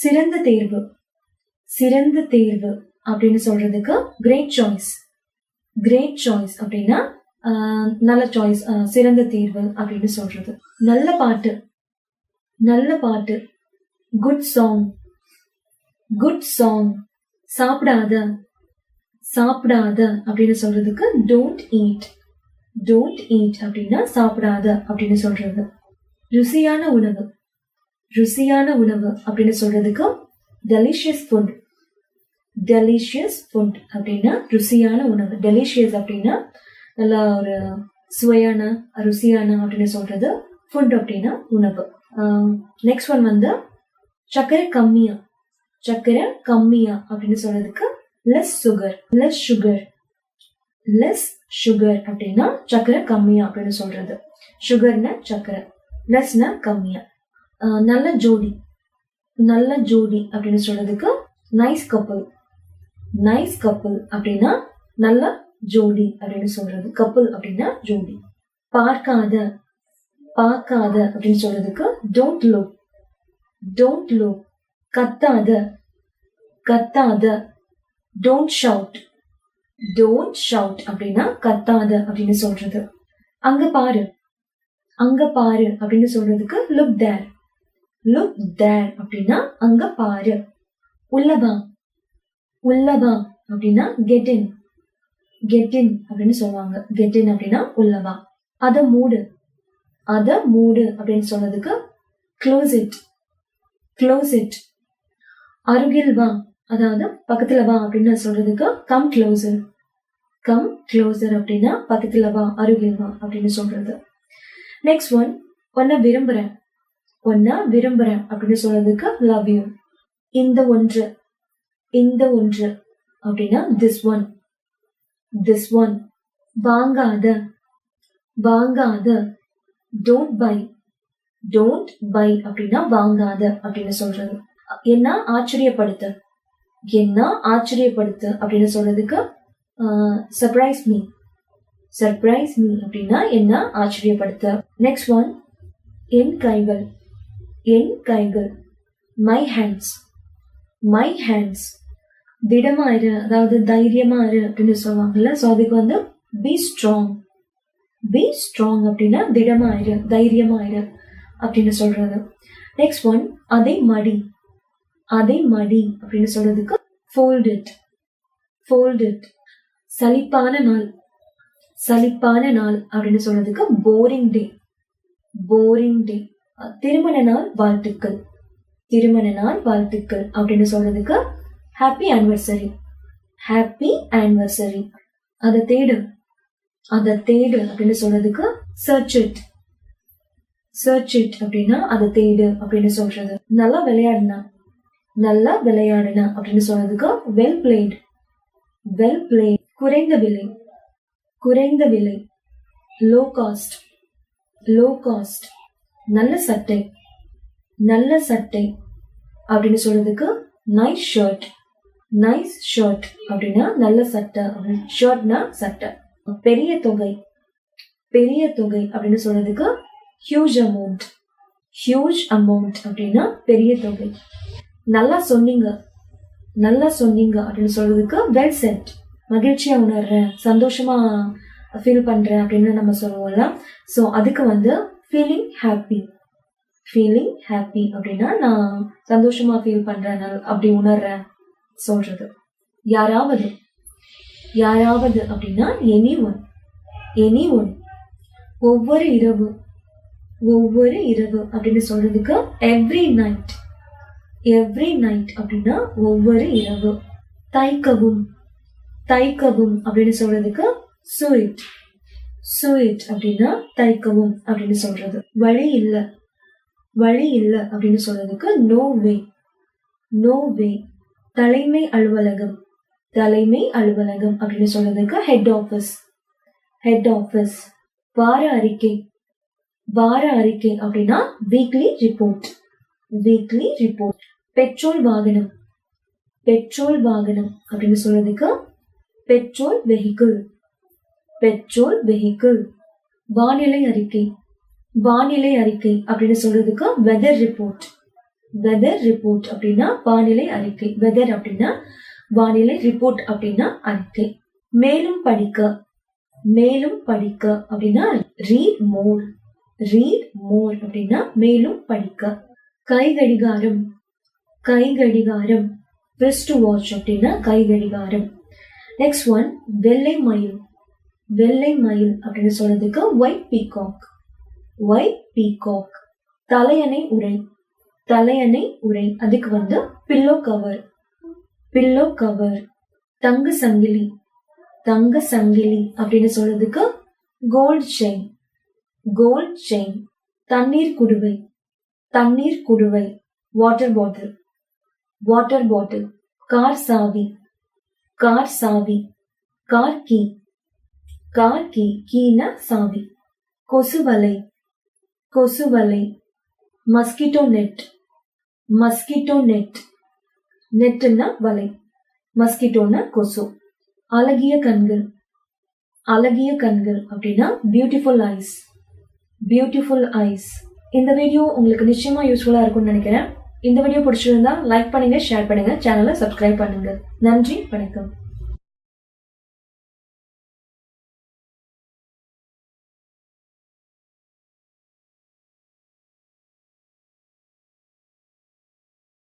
சிறந்த தேர்வு. சிறந்த தேர்வு அப்படின்னு சொல்றதுக்கு கிரேட் சாய்ஸ் கிரேட் சாய்ஸ் அப்படின்னா நல்ல சாய்ஸ் சிறந்த தேர்வு அப்படின்னு சொல்றது. நல்ல பாட்டு. நல்ல பாட்டு. குட் சாங் குட் சாங் சாப்பிடாத. சாப்பிடாத அப்படின்னு சொல்றதுக்கு டோன்ட் ஈட் டோன்ட் ஈட் அப்படின்னா சாப்பிடாத அப்படின்னு சொல்றது. ருசியான உணவு. ருசியான உணவு அப்படின்னு சொல்றதுக்கு டெலிஷியஸ் ஃபுட் டெலிஷியஸ் ஃபுட் அப்படின்னா ருசியான உணவு. டெலிஷியஸ் அப்படின்னா நல்லா ஒரு சுவையான ருசியான அப்படின்னு சொல்றது ஃபுட் அப்படின்னா உணவு. நெக்ஸ்ட் ஒன் வந்து சர்க்கரை கம்மியா. சர்க்கரை கம்மியா அப்படின்னு சொல்றதுக்கு less sugar less sugar less sugar அப்படின்னா சர்க்கரை கம்மியா அப்படின்னு சொல்றது. சுகர்னா சர்க்கரை. லெஸ்னா கம்மியா. நல்ல ஜோடி. நல்ல ஜோடி அப்படின்னு சொல்றதுக்கு நைஸ் கப்பல் நைஸ் கப்பல் அப்படின்னா நல்ல ஜோடி அப்படின்னு சொல்றது. கப்பல் அப்படின்னா ஜோடி. பார்க்காத பார்க்காத அப்படின்னு சொல்றதுக்கு டோன்ட் லுக் டோன்ட் லுக் கத்தாத கத்தாத. டோன்ட் ஷவுட் டோன்ட் ஷவுட் அப்படின்னா கத்தாத அப்படின்னு சொல்றது. அங்க பாரு. அங்க பாரு அப்படின்னு சொல்றதுக்கு லுக் தேர் லுக் தேர் அப்படின்னா அங்க பாரு. உள்ளவா? உள்ளவா? அப்படின்னா கெட் இன் கெட் இன் அப்படின்னு சொல்லுவாங்க. கெட் இன் அப்படின்னா உள்ளவா. அத மூடு. அத மூடு அப்படின்னு சொல்றதுக்கு க்ளோஸ் இட் க்ளோஸ் இட் அருகில் வா. அதாவது பக்கத்துல வா அப்படின்னு சொல்றதுக்கு கம் க்ளோசர் கம் க்ளோசர் அப்படின்னா பக்கத்துல வா அருகில் வா அப்படின்னு சொல்றது. நெக்ஸ்ட் ஒன் ஒன்ன விரும்புறேன். ஒன்னா விரும்புறேன் அப்படின்னு சொன்னதுக்கு லவ் யூ இந்த ஒன்று இந்த ஒன்று அப்படின்னா திஸ் ஒன் திஸ் ஒன் வாங்காத வாங்காத டோன்ட் பை டோன்ட் பை அப்படின்னா வாங்காத அப்படின்னு சொல்றது. என்ன ஆச்சரியப்படுத்து? என்ன ஆச்சரியப்படுத்து அப்படின்னு சொல்றதுக்கு சர்ப்ரைஸ் மீ சர்ப்ரைஸ் மீ அப்படின்னா என்ன ஆச்சரியப்படுத்து? நெக்ஸ்ட் ஒன் என் கைகள். என் கைகள் மை ஹேண்ட்ஸ் மை ஹேண்ட்ஸ் திடமா இரு அதாவது தைரியமா இரு அப்படின்னு சொல்லுவாங்கல்ல ஸோ அதுக்கு வந்து பி ஸ்ட்ராங் பி ஸ்ட்ராங் அப்படின்னா திடமா இரு தைரியமா இரு அப்படின்னு சொல்றது. நெக்ஸ்ட் ஒன் அதை மடி அதை மடி அப்படின்னு சொல்றதுக்கு ஃபோல்ட் இட் ஃபோல்ட் இட் சலிப்பான நாள் சலிப்பான நாள் அப்படின்னு சொல்றதுக்கு போரிங் டே போரிங் டே திருமண நாள் வாழ்த்துக்கள். திருமண நாள் வாழ்த்துக்கள் அப்படின்னு சொல்றதுக்கு ஹாப்பி ஆனிவர்சரி ஹாப்பி ஆனிவர்சரி அதை தேடு. அதை தேடு அப்படின்னு சொல்றதுக்கு சர்ச் இட் சர்ச் இட் அப்படின்னா அதை தேடு அப்படின்னு சொல்றது. நல்லா விளையாடுனா. நல்லா விளையாடுனா அப்படின்னு சொல்றதுக்கு வெல் பிளேட் வெல் பிளேட் குறைந்த விலை. குறைந்த விலை. லோ காஸ்ட் லோ காஸ்ட் நல்ல சட்டை நல்ல சட்டை அப்படின்னு சொல்றதுக்கு நைஸ் ஷர்ட் நைஸ் ஷர்ட் அப்படின்னா நல்ல சட்டை ஷர்ட்னா சட்டை. பெரிய தொகை பெரிய தொகை அப்படின்னு சொல்றதுக்கு ஹியூஜ் அமௌண்ட் ஹியூஜ் அமௌண்ட் அப்படின்னா பெரிய தொகை. நல்லா சொன்னீங்க நல்லா சொன்னீங்க அப்படின்னு சொல்றதுக்கு வெல் செட் மகிழ்ச்சியா உணர்றேன் சந்தோஷமா ஃபீல் பண்றேன் அப்படின்னு நம்ம சொல்லுவோம்ல. ஸோ அதுக்கு வந்து ஃபீலிங் ஹாப்பி ஃபீலிங் ஹாப்பி அப்படின்னா நான் சந்தோஷமா ஃபீல் பண்றேன் அப்படி உணர்றேன் சொல்றது. யாராவது. யாராவது அப்படின்னா எனி ஒன் எனி ஒன் ஒவ்வொரு இரவு. ஒவ்வொரு இரவு அப்படின்னு சொல்றதுக்கு எவ்ரி நைட் எவ்ரி நைட் அப்படின்னா ஒவ்வொரு இரவு. தைக்கவும். தைக்கவும் அப்படின்னு சொல்றதுக்கு சுயிட் சுயிட் அப்படின்னா தைக்கவும் அப்படின்னு சொல்றது. வழி இல்லை. வழி இல்லை அப்படின்னு சொல்றதுக்கு நோ வே நோ வே தலைமை அலுவலகம். தலைமை அலுவலகம் அப்படின்னு சொல்றதுக்கு ஹெட் ஆஃபீஸ் ஹெட் ஆஃபீஸ் வார அறிக்கை. வார அறிக்கை அப்படின்னா weekly report weekly report petrol வாகனம். பெட்ரோல் வாகனம் அப்படின்னு சொல்றதுக்கு பெட்ரோல் வெஹிக்கிள் பெட்ரோல் வெஹிக்கிள் வானிலை அறிக்கை. வானிலை அறிக்கை அப்படின்னு சொல்றதுக்கு வெதர் ரிப்போர்ட் வெதர் ரிப்போர்ட் அப்படின்னா வானிலை அறிக்கை. வெதர் அப்படின்னா வானிலை ரிப்போர்ட் அப்படின்னா அறிக்கை. மேலும் படிக்க. மேலும் படிக்க அப்படின்னா ரீட் மோர் ரீட் மோர் அப்படின்னா மேலும் படிக்க. கை கடிகாரம். கை கடிகாரம். ரிஸ்ட் வாட்ச் அப்படின்னா கை கடிகாரம். நெக்ஸ்ட் ஒன் வெள்ளை மயில். வெள்ளை மயில் அப்படின்னு சொல்றதுக்கு ஒயிட் பீகாக் ஒயிட் பீகாக் தலையணை உரை. தலையணை உரை. அதுக்கு வந்து பில்லோ கவர் பில்லோ கவர் தங்க சங்கிலி. தங்க சங்கிலி அப்படின்னு சொல்றதுக்கு கோல்ட் செயின் கோல்ட் செயின் தண்ணீர் குடுவை. தண்ணீர் குடுவை. Water bottle water bottle car சாவி. கார் சாவி. Car key. கார் கீ கீனா சாவி கொசுவலை. கொசுவலை. Mosquito net. Mosquito net. நெட்டுன்னா வலை. மஸ்கிட்டோனா கொசு. அழகிய கண்கள். அழகிய கண்கள் அப்படின்னா பியூட்டிஃபுல் ஐஸ் பியூட்டிஃபுல் ஐஸ் இந்த வீடியோ உங்களுக்கு நிச்சயமா யூஸ்ஃபுல்லா இருக்கும்னு நினைக்கிறேன். இந்த வீடியோ பிடிச்சிருந்தா லைக் பண்ணுங்க ஷேர் பண்ணுங்க சேனலை சப்ஸ்கிரைப் பண்ணுங்க. நன்றி வணக்கம்.